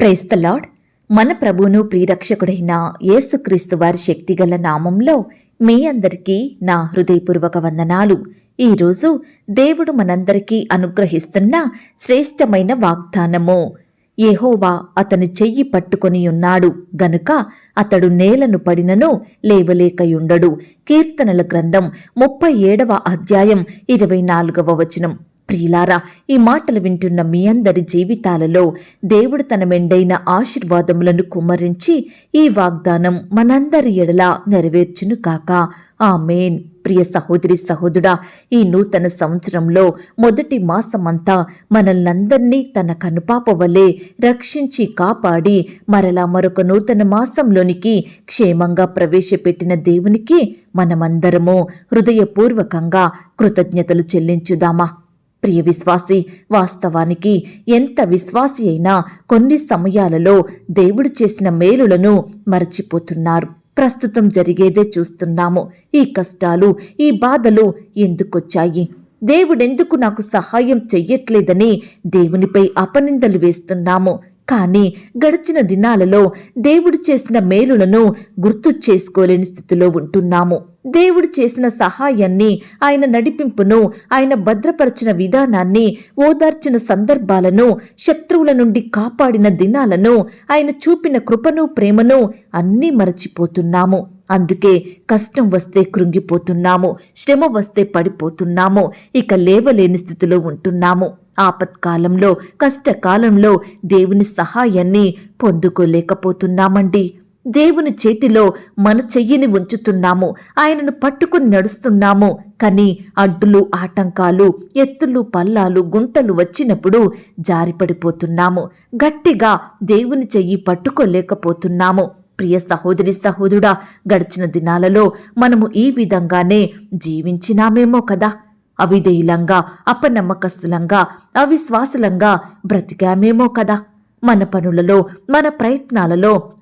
Price lord. మన ప్రభువును ప్రియరక్షకుడైన యేసుక్రీస్తు వారి శక్తిగల నామంలో మీ అందరికీ నా హృదయపూర్వక వందనాలు. ఈరోజు దేవుడు మనందరికీ అనుగ్రహిస్తున్న శ్రేష్టమైన వాగ్దానము. ఏహోవా అతని చెయ్యి పట్టుకొని ఉన్నాడు. గనుక అతడు నేలను పడినను లేవలేకయుండడు. కీర్తనల గ్రంథం ముప్పై ఏడవ అధ్యాయం ఇరవై నాలుగవ వచనం. ప్రియులారా ఈ మాటలు వింటున్న మీ అందరి జీవితాలలో దేవుడు తన మెండైన ఆశీర్వాదములను కుమ్మరించి ఈ వాగ్దానం మనందరి ఎడల నెరవేర్చును కాక. ఆమెన్. ప్రియ సహోదరి సహోదరుడా ఈ నూతన సంవత్సరంలో మొదటి మాసమంతా మనల్నందరినీ తన కనుపాప వలె రక్షించి కాపాడి మరలా మరొక నూతన మాసంలోనికి క్షేమంగా ప్రవేశపెట్టిన దేవునికి మనమందరము హృదయపూర్వకంగా కృతజ్ఞతలు చెల్లించుదామా. ప్రియ విశ్వాసి వాస్తవానికి ఎంత విశ్వాసి అయినా కొన్ని సమయాలలో దేవుడు చేసిన మేలులను మరచిపోతున్నారు. ప్రస్తుతం జరిగేదే చూస్తున్నాము. ఈ కష్టాలు ఈ బాధలు ఎందుకొచ్చాయి? దేవుడెందుకు నాకు సహాయం చెయ్యట్లేదని దేవునిపై అపనిందలు వేస్తున్నాము. కానీ గడిచిన దినాలలో దేవుడు చేసిన మేలులను గుర్తు చేసుకోలేని స్థితిలో ఉంటున్నాము. దేవుడు చేసిన సహాయాన్ని ఆయన నడిపింపును ఆయన భద్రపరచిన విధానాన్ని ఓదార్చిన సందర్భాలను శత్రువుల నుండి కాపాడిన దినాలను ఆయన చూపిన కృపను ప్రేమను అన్నీ మరచిపోతున్నాము. అందుకే కష్టం వస్తే కృంగిపోతున్నాము శ్రమ వస్తే పడిపోతున్నాము ఇక లేవలేని స్థితిలో ఉంటున్నాము. ఆపత్కాలంలో కష్టకాలంలో దేవుని సహాయాన్ని పొందుకోలేకపోతున్నామండి. దేవుని చేతిలో మన చెయ్యిని ఉంచుతున్నాము. ఆయనను పట్టుకుని నడుస్తున్నాము. కానీ అడ్డులు ఆటంకాలు ఎత్తులు పల్లాలు గుంటలు వచ్చినప్పుడు జారిపడిపోతున్నాము. గట్టిగా దేవుని చెయ్యి పట్టుకోలేకపోతున్నాము. ప్రియ సహోదరి సహోదరుడా గడిచిన దినాలలో మనము ఈ విధంగానే జీవించినామేమో కదా. అవిధేయులంగా అపనమ్మకస్తులంగా అవిశ్వాసులంగా బ్రతికామేమో కదా. మన పనులలో మన ప్రయత్నాలలో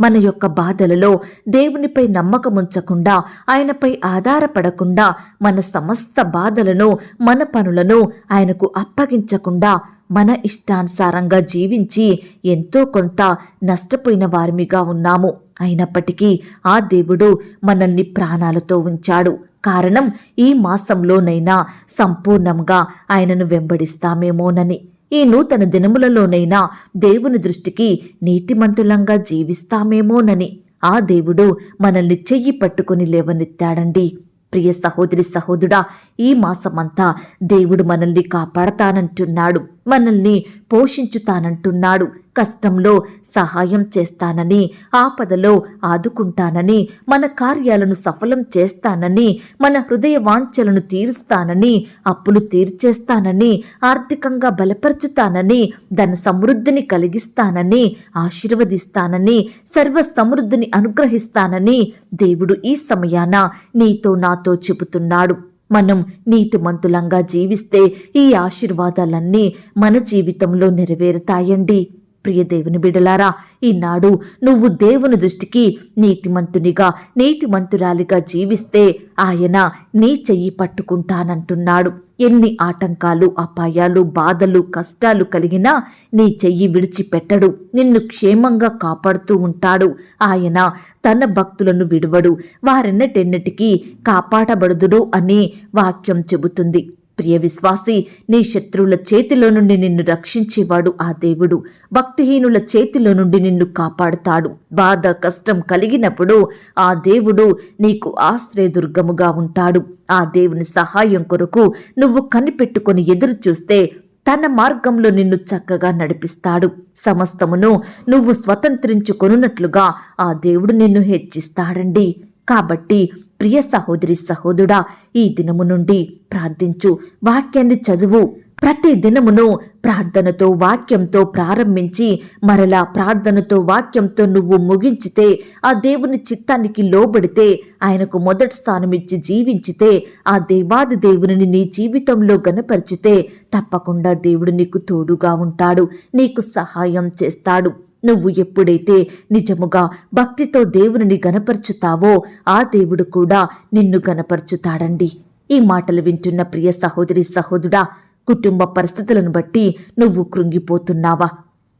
మన యొక్క బాధలలో దేవునిపై నమ్మకముంచకుండా ఆయనపై ఆధారపడకుండా మన సమస్త బాధలను మన పనులను ఆయనకు అప్పగించకుండా మన ఇష్టానుసారంగా జీవించి ఎంతో కొంత నష్టపోయిన వారిమిగా ఉన్నాము. అయినప్పటికీ ఆ దేవుడు మనల్ని ప్రాణాలతో ఉంచాడు. కారణం ఈ మాసంలోనైనా సంపూర్ణంగా ఆయనను వెంబడిస్తామేమోనని. ఈ నూతన దినములలోనైనా దేవుని దృష్టికి నీతిమంతులంగా జీవిస్తామేమోనని. ఆ దేవుడు మనల్ని చెయ్యి పట్టుకుని లేవనెత్తాడండి. ప్రియ సహోదరి సహోదరుడా ఈ మాసమంతా దేవుడు మనల్ని కాపాడతానంటున్నాడు. మనల్ని పోషించుతానంటున్నాడు. కష్టంలో సహాయం చేస్తానని ఆపదలో ఆదుకుంటానని మన కార్యాలను సఫలం చేస్తానని మన హృదయ వాంఛలను తీరుస్తానని అప్పులు తీర్చేస్తానని ఆర్థికంగా బలపరుచుతానని ధన సమృద్ధిని కలిగిస్తానని ఆశీర్వదిస్తానని సర్వ సమృద్ధిని అనుగ్రహిస్తానని దేవుడు ఈ సమయాన నీతో నాతో చెబుతున్నాడు. మనం నీతిమంతులంగా జీవిస్తే ఈ ఆశీర్వాదాలన్నీ మన జీవితంలో నెరవేరుతాయండి. ప్రియ దేవుని బిడలారా ఈనాడు నువ్వు దేవుని దృష్టికి నీతిమంతునిగా నీతిమంతురాలిగా జీవిస్తే ఆయన నీ చెయ్యి పట్టుకుంటానంటున్నాడు. ఎన్ని ఆటంకాలు అపాయాలు బాధలు కష్టాలు కలిగినా నీ చెయ్యి విడిచిపెట్టడు. నిన్ను క్షేమంగా కాపాడుతూ ఉంటాడు. ఆయన తన భక్తులను విడువడు. వారెన్నటెన్నటికీ కాపాడబడుదుడు అని వాక్యం చెబుతుంది. ప్రియ విశ్వాసి నీ శత్రువుల చేతిలో నుండి నిన్ను రక్షించేవాడు ఆ దేవుడు. భక్తిహీనుల చేతిలో నుండి నిన్ను కాపాడుతాడు. బాధ కష్టం కలిగినప్పుడు ఆ దేవుడు నీకు ఆశ్రయదుర్గముగా ఉంటాడు. ఆ దేవుని సహాయం కొరకు నువ్వు కనిపెట్టుకొని ఎదురు చూస్తే తన మార్గంలో నిన్ను చక్కగా నడిపిస్తాడు. సమస్తమును నువ్వు స్వతంత్రించుకొనున్నట్లుగా ఆ దేవుడు నిన్ను హెచ్చిస్తాడండి. కాబట్టి ప్రియ సహోదరి సహోదరుడా ఈ దినము నుండి ప్రార్థించు. వాక్యాన్ని చదువు. ప్రతి దినమును ప్రార్థనతో వాక్యంతో ప్రారంభించి మరలా ప్రార్థనతో వాక్యంతో నువ్వు ముగించితే ఆ దేవుని చిత్తానికి లోబడితే ఆయనకు మొదటి స్థానం ఇచ్చి జీవించితే ఆ దేవాది దేవుని నీ జీవితంలో గనపరిచితే తప్పకుండా దేవుడు నీకు తోడుగా ఉంటాడు నీకు సహాయం చేస్తాడు. నువ్వు ఎప్పుడైతే నిజముగా భక్తితో దేవుని గనపరుచుతావో ఆ దేవుడు కూడా నిన్ను గనపరుచుతాడండి ఈ మాటలు వింటున్న ప్రియ సహోదరి సహోదుడా కుటుంబ పరిస్థితులను బట్టి నువ్వు కృంగిపోతున్నావా?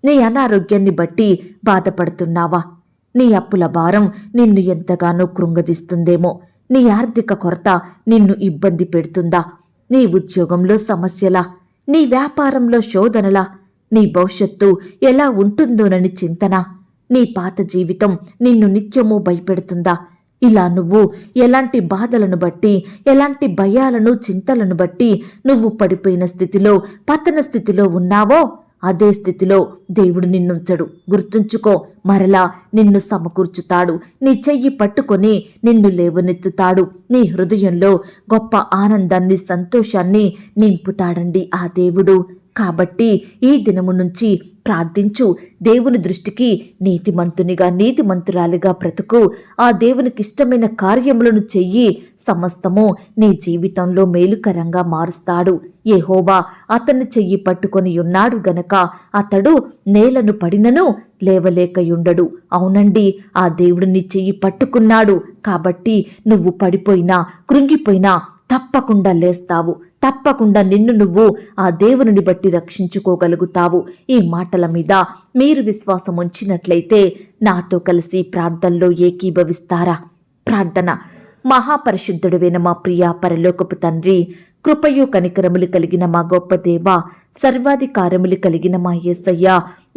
నీ అనారోగ్యాన్ని బట్టి బాధపడుతున్నావా? నీ అప్పుల భారం నిన్ను ఎంతగానో కృంగదీస్తుందేమో? నీ ఆర్థిక కొరత నిన్ను ఇబ్బంది పెడుతుందా? నీ ఉద్యోగంలో సమస్యలా? నీ వ్యాపారంలో శోధనలా? నీ భవిష్యత్తు ఎలా ఉంటుందోనని చింతన. నీ పాత జీవితం నిన్ను నిత్యము భయపెడుతుందా? ఇలా నువ్వు ఎలాంటి బాధలను బట్టి ఎలాంటి భయాలను చింతలను బట్టి నువ్వు పడిపోయిన స్థితిలో పతన స్థితిలో ఉన్నావో అదే స్థితిలో దేవుడు నిన్నుంచడు. గుర్తుంచుకో మరలా నిన్ను సమకూర్చుతాడు. నీ చెయ్యి పట్టుకొని నిన్ను లేవనెత్తుతాడు. నీ హృదయంలో గొప్ప ఆనందాన్ని సంతోషాన్ని నింపుతాడండి ఆ దేవుడు. కాబట్టి ఈ దినము నుంచి ప్రార్థించు. దేవుని దృష్టికి నీతిమంతునిగా నీతిమంతురాలిగా బ్రతుకు. ఆ దేవునికి ఇష్టమైన కార్యములను చెయ్యి. సమస్తము నీ జీవితంలో మేలుకరంగా మారుస్తాడు. ఏహోవా అతన్ని చెయ్యి పట్టుకొని ఉన్నాడు గనక అతడు నేలను పడినను లేవలేకయుండడు. అవునండి ఆ దేవుడు నీ చెయ్యి పట్టుకున్నాడు. కాబట్టి నువ్వు పడిపోయినా కృంగిపోయినా తప్పకుండా లేస్తావు. తప్పకుండా నిన్ను నువ్వు ఆ దేవుని బట్టి రక్షించుకోగలుగుతావు. ఈ మాటల మీద మీరు విశ్వాసం ఉంచినట్లయితే నాతో కలిసి ప్రార్థనలో ఏకీభవిస్తారా? ప్రార్థన. మహాపరిశుద్ధుడువైన మా ప్రియా పరలోకపు తండ్రి కృపయు కనికరములు కలిగిన మా గొప్ప దేవ సర్వాధికారములు కలిగిన మా యేసయ్య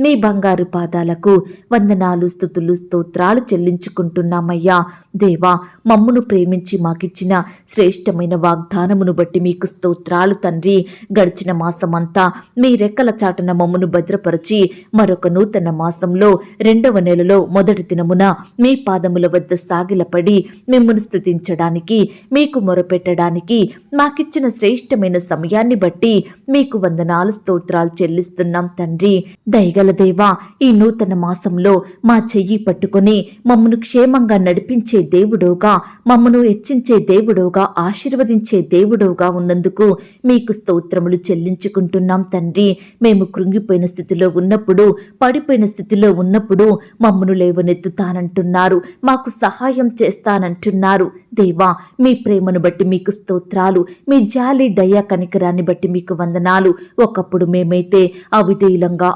మీ బంగారు పాదాలకు వందనాలు స్థుతులు స్తోత్రాలు చెల్లించుకుంటున్నామయ్యా. దేవా మమ్మును ప్రేమించి మాకిచ్చిన శ్రేష్టమైన వాగ్దానమును బట్టి మీకు స్తోత్రాలు తండ్రి. గడిచిన మాసమంతా మీ రెక్కల చాటున మమ్మును భద్రపరిచి మరొక నూతన మాసంలో రెండవ నెలలో మొదటి దినమున మీ పాదముల వద్ద సాగిలపడి మిమ్మల్ని స్థుతించడానికి మీకు మొరపెట్టడానికి మాకిచ్చిన శ్రేష్టమైన సమయాన్ని బట్టి మీకు వందనాలు స్తోత్రాలు చెల్లిస్తున్నాం తండ్రి. దయగల దేవా ఈ నూతన మాసంలో మా చెయ్యి పట్టుకొని మమ్మను క్షేమంగా నడిపించే దేవుడోగా మమ్మను హెచ్చించే దేవుడోగా ఆశీర్వదించే దేవుడోగా ఉన్నందుకు మీకు స్తోత్రములు చెల్లించుకుంటున్నాం తండ్రి. మేము కృంగిపోయిన స్థితిలో ఉన్నప్పుడు పడిపోయిన స్థితిలో ఉన్నప్పుడు మమ్మను లేవనెత్తుతానంటున్నారు. మాకు సహాయం చేస్తానంటున్నారు. దేవా మీ ప్రేమను బట్టి మీకు స్తోత్రాలు మీ జాలి దయా కనికరాన్ని బట్టి మీకు వందనాలు. ఒకప్పుడు మేమైతే అవిధేయులంగా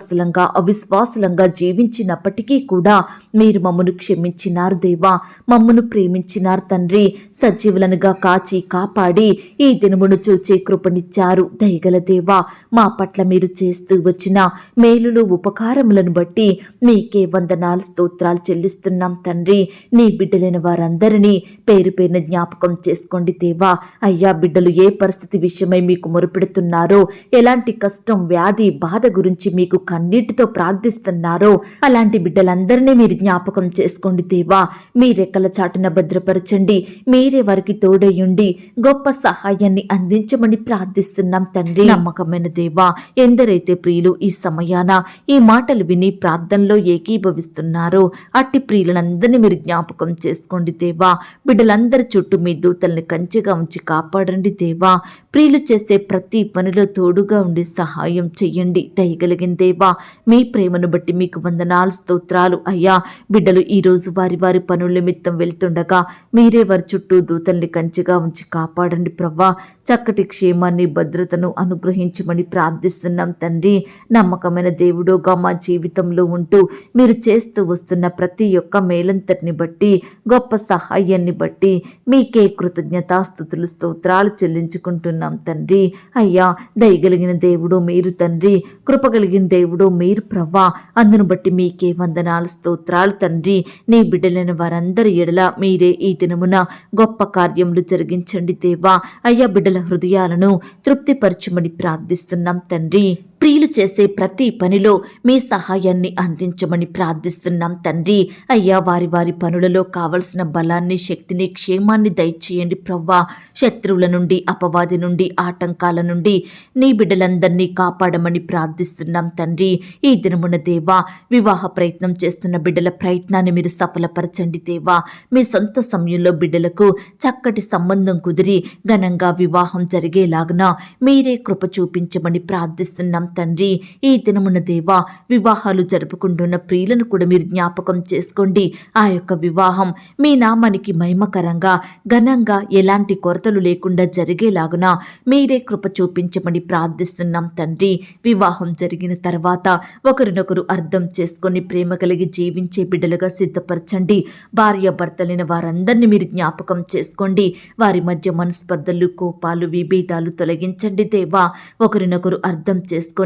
అవిశ్వాసలంగా అవిశ్వాసులంగా జీవించినప్పటికీ కూడా మీరు మమ్మను క్షమించినారు దేవా. మమ్మను ప్రేమించినారు తండ్రి. సజీవులనుగా కాచి కాపాడి ఈ దినమును చూచే కృపనిచ్చారు దయగల దేవా. మా పట్ల మీరు చేస్తూ వచ్చిన మేలులు ఉపకారములను బట్టి మీకే వందనాలు స్తోత్రాలు చెల్లిస్తున్నాం తండ్రి. నీ బిడ్డలైన వారందరినీ పేరు పేరున జ్ఞాపకం చేసుకోండి దేవా. అయ్యా బిడ్డలు ఏ పరిస్థితి విషయమై మీకు మొరుపెడుతున్నారో ఎలాంటి కష్టం వ్యాధి బాధ గురించి మీకు కన్నీటితో ప్రార్థిస్తున్నారో అలాంటి బిడ్డలందరినీ మీరు జ్ఞాపకం చేసుకోండి దేవా. మీ రెక్కల చాటున భద్రపరచండి. మీరే వారికి తోడయ్యుండి గొప్ప సహాయాన్ని అందించమని ప్రార్థిస్తున్నాం తండ్రి. నమ్మకమైన దేవా ఎందరైతే ప్రియులు ఈ సమయాన ఈ మాటలు విని ప్రార్థనలో ఏకీభవిస్తున్నారో అట్టి ప్రియులందరినీ మీరు జ్ఞాపకం చేసుకోండి దేవా. బిడ్డలందరి చుట్టూ మీ దూతల్ని కంచెగా ఉంచి కాపాడండి దేవా. ప్రియులు చేసే ప్రతి పనిలో తోడుగా ఉండి సహాయం చెయ్యండి. దయగలిగిందే దేవా మీ ప్రేమను బట్టి మీకు వందనాలు స్తోత్రాలు. అయ్యా బిడ్డలు ఈ రోజు వారి వారి పనుల నిమిత్తం వెళ్తుండగా మీరే వారి చుట్టూ దూతల్ని కంచిగా ఉంచి కాపాడండి ప్రవ్వా. చక్కటి క్షేమాన్ని భద్రతను అనుగ్రహించమని ప్రార్థిస్తున్నాం తండ్రి. నమ్మకమైన దేవుడుగా మా జీవితంలో ఉంటూ మీరు చేస్తూ వస్తున్న ప్రతి ఒక్క మేలంతటిని బట్టి గొప్ప సహాయాన్ని బట్టి మీకే కృతజ్ఞతాస్థుతులు స్తోత్రాలు చెల్లించుకుంటున్నాం తండ్రి. అయ్యా దయగలిగిన దేవుడు మీరు తండ్రి. కృపగలిగిన దేవుడు మీరు ప్రవ్వా. అందును బట్టి మీకే వందనాలు స్తోత్రాలు తండ్రి. నీ బిడ్డలైన వారందరి ఎడల మీరే ఈ దినమున గొప్ప కార్యములు జరిగించండి దేవా. అయ్యా బిడ్డల హృదయాలను తృప్తిపరచమని ప్రార్థిస్తున్నాం తండ్రి. ప్రియులు చేసే ప్రతి పనిలో మీ సహాయాన్ని అందించమని ప్రార్థిస్తున్నాం తండ్రి. అయ్యా వారి వారి పనులలో కావలసిన బలాన్ని శక్తిని క్షేమాన్ని దయచేయండి ప్రవ్వా. శత్రువుల నుండి అపవాది నుండి ఆటంకాల నుండి నీ బిడ్డలందరినీ కాపాడమని ప్రార్థిస్తున్నాం తండ్రి. ఈ దినమున దేవా వివాహ ప్రయత్నం చేస్తున్న బిడ్డల ప్రయత్నాన్ని మీరు సఫలపరచండి దేవా. మీ సొంత సమయంలో బిడ్డలకు చక్కటి సంబంధం కుదిరి ఘనంగా వివాహం జరిగేలాగున మీరే కృప చూపించమని ప్రార్థిస్తున్నాం తండ్రి ఈ దినమున దేవా వివాహాలు జరుపుకుంటున్న ప్రియులను కూడా మీరు జ్ఞాపకం చేసుకోండి. ఆ యొక్క వివాహం మీ నామానికి మహిమకరంగా ఘనంగా ఎలాంటి కొరతలు లేకుండా జరిగేలాగున మీరే కృప చూపించమని ప్రార్థిస్తున్నాం తండ్రి. వివాహం జరిగిన తర్వాత ఒకరినొకరు అర్థం చేసుకొని ప్రేమ కలిగి జీవించే బిడ్డలుగా సిద్ధపరచండి. భార్య భర్తలైన వారందరినీ మీరు జ్ఞాపకం చేసుకోండి. వారి మధ్య మనస్పర్ధలు కోపాలు విభేదాలు తొలగించండి దేవా. ఒకరినొకరు అర్థం చేసుకొని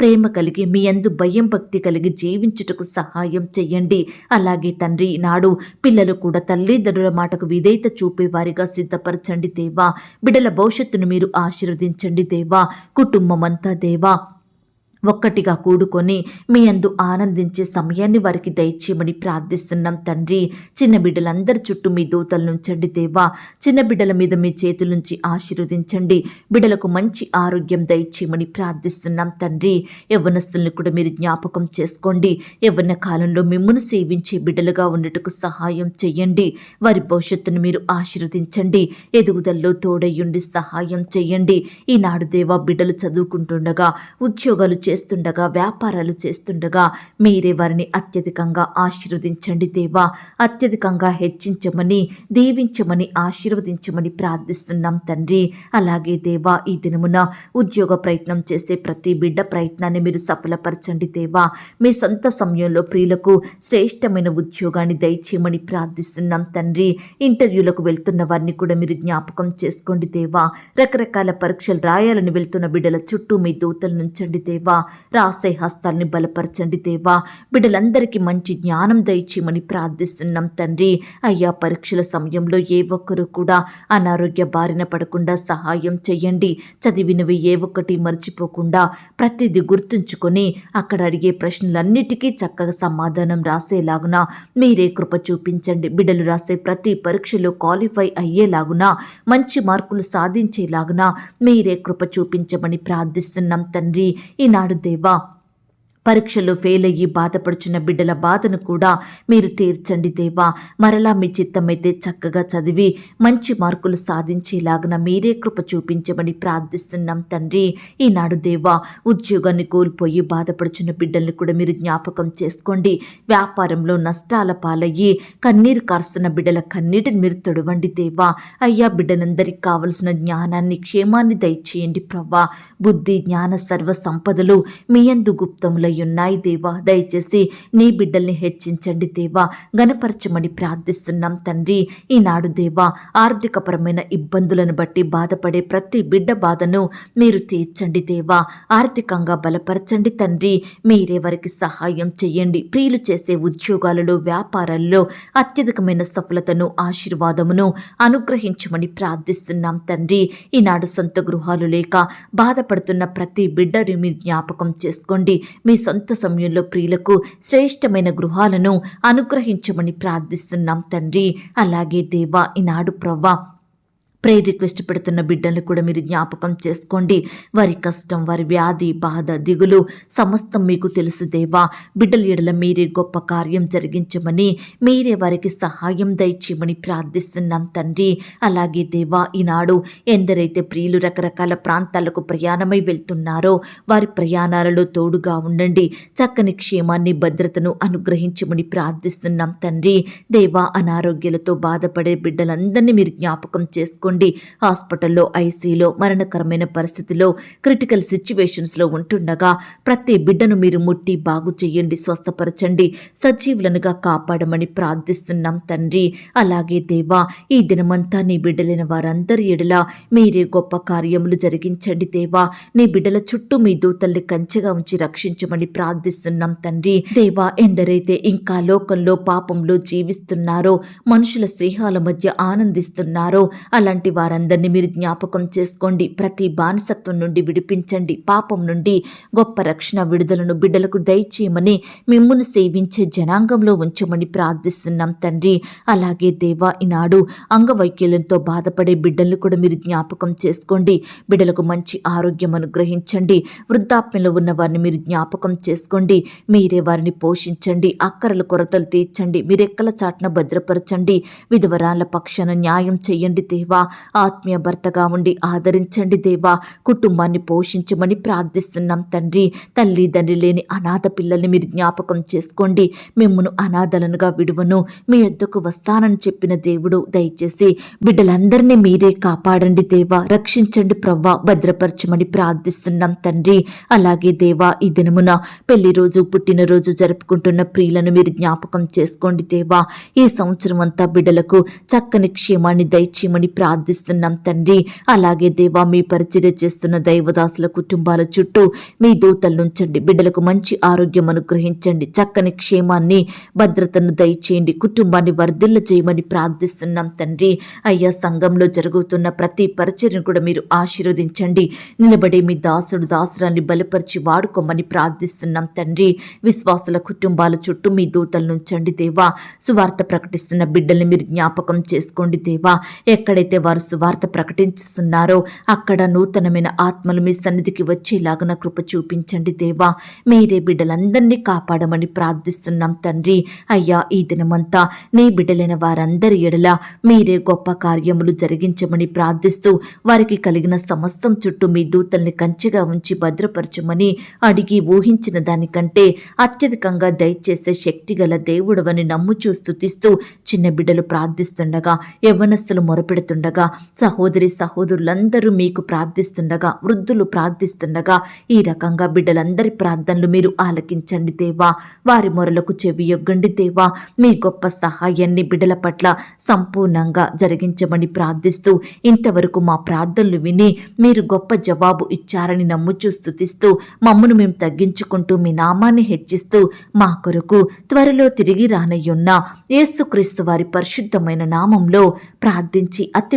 ప్రేమ కలిగి మీ అందు భయం భక్తి కలిగి జీవించుటకు సహాయం చెయ్యండి. అలాగే తండ్రి నాడు పిల్లలు కూడా తల్లిదండ్రుల మాటకు విధేయత చూపేవారిగా సిద్ధపరచండి దేవా. బిడల భవిష్యత్తును మీరు ఆశీర్వదించండి దేవా. కుటుంబం అంతా దేవా ఒక్కటిగా కూడుకొని మీ అందు ఆనందించే సమయాన్ని వారికి దయచేయమని ప్రార్థిస్తున్నాం తండ్రి. చిన్న బిడ్డలందరి చుట్టూ మీ దూతలు ఉంచండి దేవా. చిన్న బిడ్డల మీద మీ చేతుల నుంచి ఆశీర్వదించండి. బిడ్డలకు మంచి ఆరోగ్యం దయచేయమని ప్రార్థిస్తున్నాం తండ్రి. యవ్వనస్తులను కూడా మీరు జ్ఞాపకం చేసుకోండి. యవ్వన కాలంలో మిమ్మల్ని సేవించే బిడ్డలుగా ఉండటకు సహాయం చేయండి. వారి భవిష్యత్తును మీరు ఆశీర్వదించండి. ఎదుగుదలలో తోడయ్యుండి సహాయం చేయండి. ఈనాడు దేవా బిడ్డలు చదువుకుంటుండగా ఉద్యోగాలు చే చేస్తుండగా వ్యాపారాలు చేస్తుండగా మీరే వారిని అత్యధికంగా ఆశీర్వదించండి దేవా. అత్యధికంగా హెచ్చించమని దీవించమని ఆశీర్వదించమని ప్రార్థిస్తున్నాం తండ్రి. అలాగే దేవా ఈ దినమున ఉద్యోగ ప్రయత్నం చేసే ప్రతి బిడ్డ ప్రయత్నాన్ని మీరు సఫలపరచండి దేవా. మీ సొంత సమయంలో ప్రియులకు శ్రేష్టమైన ఉద్యోగాన్ని దయచేయమని ప్రార్థిస్తున్నాం తండ్రి. ఇంటర్వ్యూలకు వెళ్తున్న వారిని కూడా మీరు జ్ఞాపకం చేసుకోండి దేవా. రకరకాల పరీక్షలు రాయాలని వెళ్తున్న బిడ్డల చుట్టూ మీ దూతలు నుంచండి దేవా. రాసే హస్తాల్ని బలపరచండి దేవా. బిడ్డలందరికీ మంచి జ్ఞానం దయచేయమని ప్రార్థిస్తున్నాం తండ్రి. అయ్యా పరీక్షల సమయంలో ఏ ఒక్కరు కూడా అనారోగ్య బారిన పడకుండా సహాయం చేయండి. చదివినవి ఏ ఒక్కటి మర్చిపోకుండా ప్రతిదీ గుర్తుంచుకొని అక్కడ అడిగే ప్రశ్నలన్నిటికీ చక్కగా సమాధానం రాసేలాగున మీరే కృప చూపించండి. బిడ్డలు రాసే ప్రతి పరీక్షలో క్వాలిఫై అయ్యేలాగున మంచి మార్కులు సాధించేలాగున మీరే కృప చూపించమని ప్రార్థిస్తున్నాం తండ్రి. ఈనాడు దేవా పరీక్షలో ఫెయిల్ అయ్యి బాధపడుచున్న బిడ్డల బాధను కూడా మీరు తీర్చండి దేవా. మరలా మీ చిత్తమైతే చక్కగా చదివి మంచి మార్కులు సాధించేలాగున మీరే కృప చూపించమని ప్రార్థిస్తున్నాం తండ్రి. ఈనాడు దేవా ఉద్యోగాన్ని కోల్పోయి బాధపడుచున్న బిడ్డల్ని కూడా మీరు జ్ఞాపకం చేసుకోండి. వ్యాపారంలో నష్టాల పాలయ్యి కన్నీరు కారుస్తున్న బిడ్డల కన్నీటిని మీరు తొడవండి దేవా. అయ్యా బిడ్డలందరికీ కావలసిన జ్ఞానాన్ని క్షేమాన్ని దయచేయండి ప్రవ్వా. బుద్ధి జ్ఞాన సర్వ సంపదలు మీ అందు గుప్తములై ఉన్నాయి దేవా. దయచేసి నీ బిడ్డల్ని హెచ్చించండి దేవా. గనపరచమని ప్రార్థిస్తున్నాం తండ్రి. ఈనాడు దేవా ఆర్థికపరమైన ఇబ్బందులను బట్టి బాధపడే ప్రతి బిడ్డ బాధను మీరు తీర్చండి దేవా. ఆర్థికంగా బలపరచండి తండ్రి. మీరెవరికి సహాయం చేయండి ప్రియులు చేసే ఉద్యోగాలలో వ్యాపారాల్లో అత్యధికమైన సఫలతను ఆశీర్వాదమును అనుగ్రహించమని ప్రార్థిస్తున్నాం తండ్రి. ఈనాడు సొంత గృహాలు లేక బాధపడుతున్న ప్రతి బిడ్డని మీ జ్ఞాపకం చేసుకోండి. మీ సొంత సమయంలో ప్రియులకు శ్రేష్టమైన గృహాలను అనుగ్రహించమని ప్రార్థిస్తున్నాం తండ్రి. అలాగే దేవా ఈనాడు ప్రవ్వా ప్రే రిక్వెస్ట్ పెడుతున్న బిడ్డలను కూడా మీరు జ్ఞాపకం చేసుకోండి. వారి కష్టం వారి వ్యాధి బాధ దిగులు సమస్తం మీకు తెలుసు దేవా. బిడ్డల ఎడల మీరే గొప్ప కార్యం జరిగించమని మీరే వారికి సహాయం దయచేయమని ప్రార్థిస్తున్నాం తండ్రి. అలాగే దేవా ఈనాడు ఎందరైతే ప్రియులు రకరకాల ప్రాంతాలకు ప్రయాణమై వెళ్తున్నారో వారి ప్రయాణాలలో తోడుగా ఉండండి. చక్కని క్షేమాన్ని భద్రతను అనుగ్రహించమని ప్రార్థిస్తున్నాం తండ్రి. దేవా అనారోగ్యాలతో బాధపడే బిడ్డలందరినీ మీరు జ్ఞాపకం చేసుకోండి. హాస్పిటల్లో ఐసీలో మరణకరమైన పరిస్థితిలో క్రిటికల్ సిచ్యువేషన్స్లో ఉంటుండగా ప్రతి బిడ్డను మీరు ముట్టి బాగు చేయండి స్వస్థపరచండి సజీవులనుగా కాపాడమని ప్రార్థిస్తున్నాం తండ్రి. అలాగే దేవా ఈ దినమంతా నీ బిడ్డలైన వారందరి ఎడల మీరే గొప్ప కార్యములు జరిగించండి దేవా. నీ బిడ్డల చుట్టూ మీ దూతల్ని కంచెగా ఉంచి రక్షించమని ప్రార్థిస్తున్నాం తండ్రి. దేవా ఎందరైతే ఇంకా లోకంలో పాపంలో జీవిస్తున్నారో మనుషుల స్నేహాల మధ్య ఆనందిస్తున్నారో అలాంటి వారందరినీ మీరు జ్ఞాపకం చేసుకోండి. ప్రతి బానిసత్వం నుండి విడిపించండి. పాపం నుండి గొప్ప రక్షణ విడుదలను బిడ్డలకు దయచేయమని మిమ్మును సేవించే జనాంగంలో ఉంచమని ప్రార్థిస్తున్నాం తండ్రి. అలాగే దేవా ఈనాడు అంగవైకల్యంతో బాధపడే బిడ్డలను కూడా మీరు జ్ఞాపకం చేసుకోండి. బిడ్డలకు మంచి ఆరోగ్యం అనుగ్రహించండి. వృద్ధాప్యంలో ఉన్న వారిని మీరు జ్ఞాపకం చేసుకోండి. మీరే వారిని పోషించండి. అక్కరల కొరతలు తీర్చండి. మీరెక్కల చాటున భద్రపరచండి. విధవరాల పక్షాన న్యాయం చేయండి దేవా. ఆత్మీయ భర్తగా ఉండి ఆదరించండి దేవా. కుటుంబాన్ని పోషించమని ప్రార్థిస్తున్నాం తండ్రి. తల్లిదండ్రి లేని అనాథ పిల్లల్ని మీరు జ్ఞాపకం చేసుకోండి. మిమ్మను అనాథలనుగా విడువను. మీ యొద్దకు వస్తానని చెప్పిన దేవుడు దయచేసి బిడ్డలందరినీ మీరే కాపాడండి దేవా. రక్షించండి ప్రవ్వా. భద్రపరచమని ప్రార్థిస్తున్నాం తండ్రి. అలాగే దేవా ఈ దినమున పెళ్ళి రోజు పుట్టినరోజు జరుపుకుంటున్న ప్రియులను మీరు జ్ఞాపకం చేసుకోండి దేవా. ఈ సంవత్సరం అంతా బిడ్డలకు చక్కని క్షేమాన్ని దయచేయమని ప్రార్థిస్తున్నాం తండ్రి. అలాగే దేవా మీ పరిచర్య చేస్తున్న దైవదాసుల కుటుంబాల చుట్టూ మీ దూతలు బిడ్డలకు మంచి ఆరోగ్యం అనుగ్రహించండి. చక్కని క్షేమాన్ని భద్రతను దయచేయండి. కుటుంబాన్ని వర్ధిల్ల చేయమని ప్రార్థిస్తున్నాం తండ్రి. అయ్యా సంఘంలో జరుగుతున్న ప్రతి పరిచర్యను కూడా మీరు ఆశీర్వదించండి. నిలబడే మీ దాసుడు దాసురాన్ని బలపరిచి వాడుకోమని ప్రార్థిస్తున్నాం తండ్రి. విశ్వాసుల కుటుంబాల చుట్టూ మీ దూతల్నుంచండి దేవా. సువార్త ప్రకటిస్తున్న బిడ్డల్ని మీరు జ్ఞాపకం చేసుకోండి దేవా. ఎక్కడైతే వారు సువార్త ప్రకటిస్తున్నారో అక్కడ నూతనమైన ఆత్మలు మీ సన్నిధికి వచ్చేలాగున కృప చూపించండి దేవా. మీరే బిడ్డలందరినీ కాపాడమని ప్రార్థిస్తున్నాం తండ్రి. అయ్యా ఈ దినమంతా నీ బిడ్డలైన వారందరి ఎడల మీరే గొప్ప కార్యములు జరిగించమని ప్రార్థిస్తూ వారికి కలిగిన సమస్తం చుట్టూ మీ దూతల్ని కంచెగా ఉంచి భద్రపరచమని అడిగి ఊహించిన దానికంటే అత్యధికంగా దయచేసే శక్తిగల దేవుడవని నమ్ముచూ స్తుతిస్తూ చిన్న బిడ్డలు ప్రార్థిస్తుండగా యవ్వనస్తులు మొరపెడుతుండగా సహోదరి సహోదరులందరూ మీకు ప్రార్థిస్తుండగా వృద్ధులు ప్రార్థిస్తుండగా ఈ రకంగా బిడ్డలందరి ప్రార్థనలు మీరు ఆలకించండి దేవా. వారి మొరలకు చెవి యొగ్గండి దేవా. మీ గొప్ప సహాయాన్ని బిడ్డల పట్ల సంపూర్ణంగా జరిగించమని ప్రార్థిస్తూ ఇంతవరకు మా ప్రార్థనలు విని మీరు గొప్ప జవాబు ఇచ్చారని నమ్ముచూ స్థుతిస్తూ మమ్మను మేము తగ్గించుకుంటూ మీ నామాన్ని హెచ్చిస్తూ మా కొరకు త్వరలో తిరిగి రానయ్యున్న యేసుక్రీస్తు వారి పరిశుద్ధమైన నామంలో ప్రార్థించి అతి